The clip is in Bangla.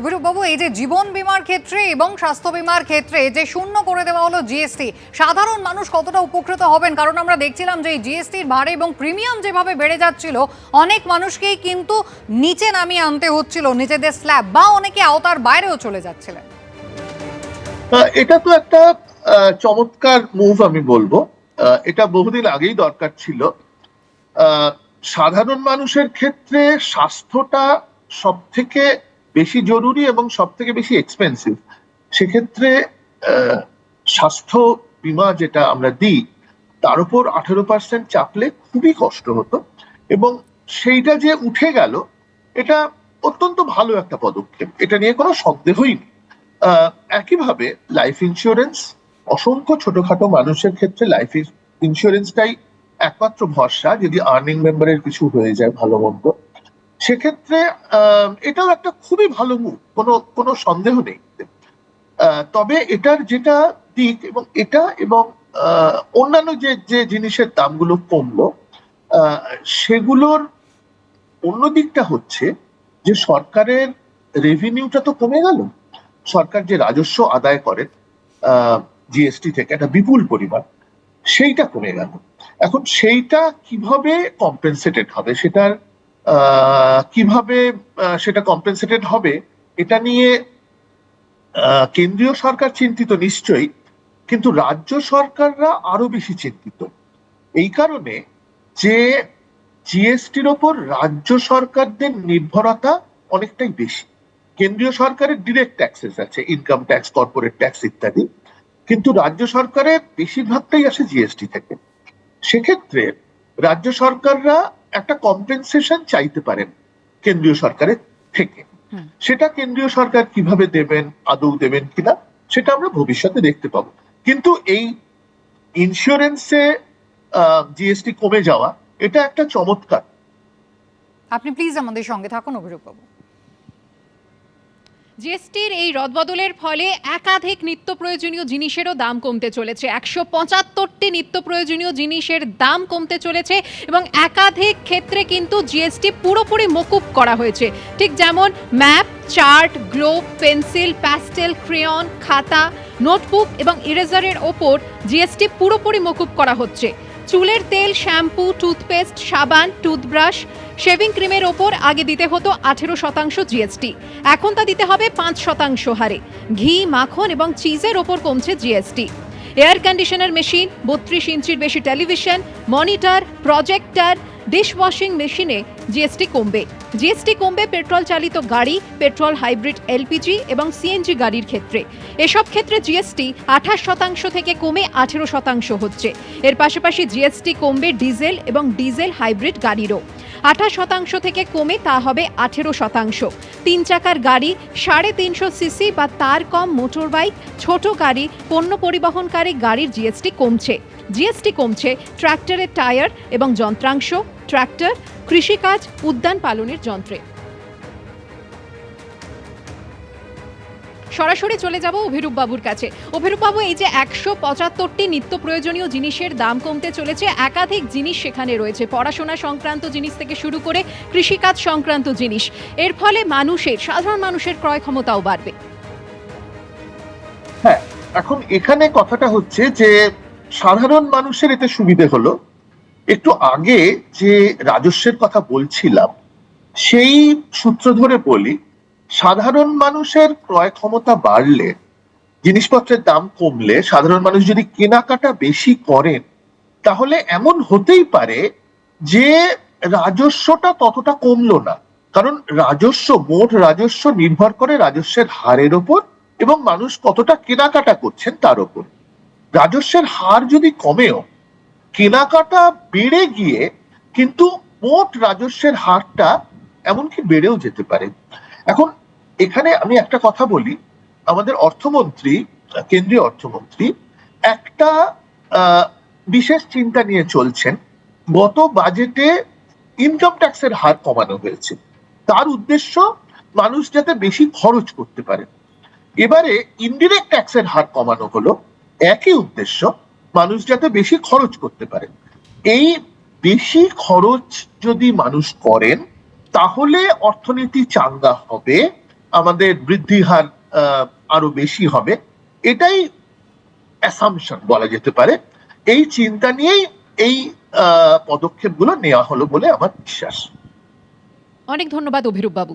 অভিরূপ বাবু এই যে জীবন বীমার ক্ষেত্রে এবং স্বাস্থ্য বীমার ক্ষেত্রে যে শূন্য করে দেওয়া হলো জিএসটি সাধারণ মানুষ কতটা উপকৃত হবেন? কারণ আমরা দেখছিলাম যে এই জিএসটির ভারে এবং প্রিমিয়াম যেভাবে বেড়ে যাচ্ছিল, অনেক মানুষকেই কিন্তু নিচে নামিয়ে আনতে হচ্ছিল, নিজেদের স্ল্যাব বা অনেকে আওতার বাইরেও চলে যাচ্ছিলেন। এটা তো একটা চমৎকার মুভ আমি বলব। এটা বহুদিন আগেই দরকার ছিল। সাধারণ মানুষের ক্ষেত্রে স্বাস্থ্যটা সব থেকে বেশি জরুরি এবং সব থেকে বেশি এক্সপেন্সিভ সেক্ষেত্রে স্বাস্থ্য বীমা যেটা আমরা দিই, তার উপর আঠেরো পার্সেন্ট চাপলে খুবই কষ্ট হতো এবং সেইটা যে উঠে গেল, এটা অত্যন্ত ভালো একটা পদক্ষেপ। এটা নিয়ে কোনো সন্দেহই নেই। একইভাবে লাইফ ইন্স্যুরেন্স অসংখ্য ছোটখাটো মানুষের ক্ষেত্রে লাইফ ইন্স্যুরেন্সটাই একমাত্র ভরসা, যদি আর্নিং মেম্বারের কিছু হয়ে যায় ভালো মন্দ। সেক্ষেত্রে এটাও একটা খুবই ভালো মুখ কোনো কোনো সন্দেহ নেই। তবে এটার যেটা দিক এবং এটা এবং অন্যান্য যে যে জিনিসের দামগুলো কমলো সেগুলোর অন্য দিকটা হচ্ছে যে সরকারের রেভিনিউটা তো কমে গেল। সরকার যে রাজস্ব আদায় করেন জিএসটি থেকে একটা বিপুল পরিমাণ, সেইটা কমে গেল। এখন সেইটা কীভাবে কম্পেনসেটেড হবে, সেটার কীভাবে সেটা কম্পেনসেটেড হবে, এটা নিয়ে কেন্দ্রীয় সরকার চিন্তিত নিশ্চয়ই, কিন্তু রাজ্য সরকাররা আরও বেশি চিন্তিত। এই কারণে যে জিএসটির ওপর রাজ্য সরকারদের নির্ভরতা অনেকটাই বেশি। কেন্দ্রীয় সরকারের ডিরেক্ট ট্যাক্সেস আছে ইনকাম ট্যাক্স কর্পোরেট ট্যাক্স ইত্যাদি, কিন্তু রাজ্য সরকারের বেশিরভাগটাই আসে জিএসটি থেকে। সেক্ষেত্রে রাজ্য সরকাররা একটা কম্পেনসেশন চাইতে পারেন কেন্দ্রীয় সরকারের থেকে। সেটা কেন্দ্রীয় সরকার কীভাবে দেবেন আদৌ দেবেন কিনা সেটা আমরা ভবিষ্যতে দেখতে পাবো। কিন্তু এই ইন্স্যুরেন্সে জিএসটি কমে যাওয়া এটা একটা চমৎকার। আপনি প্লিজ আমাদের সঙ্গে থাকুন অভিরূপ বাবু। জিএসটির এই রদবদলের ফলে একাধিক নিত্য প্রয়োজনীয় জিনিসেরও দাম কমতে চলেছে। একশো পঁচাত্তরটি নিত্য প্রয়োজনীয় জিনিসের দাম কমতে চলেছে এবং একাধিক ক্ষেত্রে কিন্তু জিএসটি পুরোপুরি মকুব করা হয়েছে। ঠিক যেমন map, chart, globe, pencil, pastel, crayon, খাতা, নোটবুক এবং ইরেজারের ওপর জিএসটি পুরোপুরি মকুব করা হচ্ছে। চুলের তেল, শ্যাম্পু, টুথপেস্ট, সাবান, টুথব্রাশ, শেভিং ক্রিমের ওপর আগে দিতে হতো আঠেরো শতাংশ জিএসটি। এখন তা দিতে হবে পাঁচ শতাংশ হারে। ঘি, মাখন এবং চিজের ওপর কমছে জিএসটি। এয়ার কন্ডিশনার মেশিন, বত্রিশ ইঞ্চির বেশি টেলিভিশন, মনিটর, প্রজেক্টর, ডিশওয়াশিং মেশিনে জিএসটি কমবে। জিএসটি কমবে পেট্রোল চালিত গাড়ি, পেট্রোল হাইব্রিড এলপিজি এবং সিএনজি গাড়ির ক্ষেত্রে। এসব ক্ষেত্রে জিএসটি আঠাশ শতাংশ থেকে কমে আঠেরো শতাংশ হচ্ছে। এর পাশাপাশি জিএসটি কমবে ডিজেল এবং ডিজেল হাইব্রিড গাড়িরও। আঠাশ শতাংশ থেকে কমে তা হবে আঠেরো শতাংশ। তিন চাকার গাড়ি সাড়ে তিনশো সিসি বা তার কম মোটর বাইক ছোট গাড়ি, পণ্য পরিবহনকারী গাড়ির জিএসটি কমছে। জিএসটি কমছে ট্র্যাক্টরের টায়ার এবং যন্ত্রাংশ, ট্র্যাক্টর, কৃষিকাজ, উদ্যান পালনের যন্ত্রে। সরাসরি চলে যাব অভিরূপ বাবুর কাছে। অভিরূপ বাবু, এই যে একশো পঁচাত্তরটি নিত্য প্রয়োজনীয় জিনিসের দাম কমতে চলেছে, একাধিক জিনিস সেখানে রয়েছে, পড়াশোনা সংক্রান্ত জিনিস থেকে শুরু করে কৃষিকাজ সংক্রান্ত জিনিস। এর ফলে মানুষের, সাধারণ মানুষের ক্রয় ক্ষমতাও বাড়বে। হ্যাঁ এখন এখানে কথাটা হচ্ছে যে, সাধারণ মানুষের এতে সুবিধে হলো, একটু আগে যে রাজস্বের কথা বলছিলাম, সেই সূত্র ধরে বলি সাধারণ মানুষের ক্রয় ক্ষমতা বাড়লে, জিনিসপত্রের দাম কমলে, সাধারণ মানুষ যদি কেনাকাটা বেশি করেন, তাহলে এমন হতেই পারে যে রাজস্বটা ততটা কমলো না। কারণ রাজস্ব, মোট রাজস্ব নির্ভর করে রাজস্বের হারের ওপর এবং মানুষ কতটা কেনাকাটা করছেন তার ওপর। রাজস্বের হার যদি কমেও, কেনাকাটা বেড়ে গিয়ে কিন্তু মোট রাজস্বের হারটা এমনকি বেড়েও যেতে পারে। এখন এখানে আমি একটা কথা বলি। আমাদের অর্থমন্ত্রী, কেন্দ্রীয় অর্থমন্ত্রী একটা বিশেষ চিন্তা নিয়ে চলছেন। গত বাজেটে ইনকাম ট্যাক্সের হার কমানো হয়েছে। তার উদ্দেশ্য মানুষ যাতে বেশি খরচ করতে পারে। এবারে ইনডিরেক্ট ট্যাক্সের হার কমানো হলো। একই উদ্দেশ্য, মানুষ যাতে বেশি খরচ করতে পারে। এই বেশি খরচ যদি মানুষ করেন, তাহলে অর্থনীতি চাঙ্গা হবে। আমাদের বৃদ্ধি হার আরও বেশি হবে। এটাই অ্যাসামশন বলা যেতে পারে। এই চিন্তা নিয়েই এই পদক্ষেপগুলো নেওয়া হলো বলে আমার বিশ্বাস। অনেক ধন্যবাদ অভিরূপ বাবু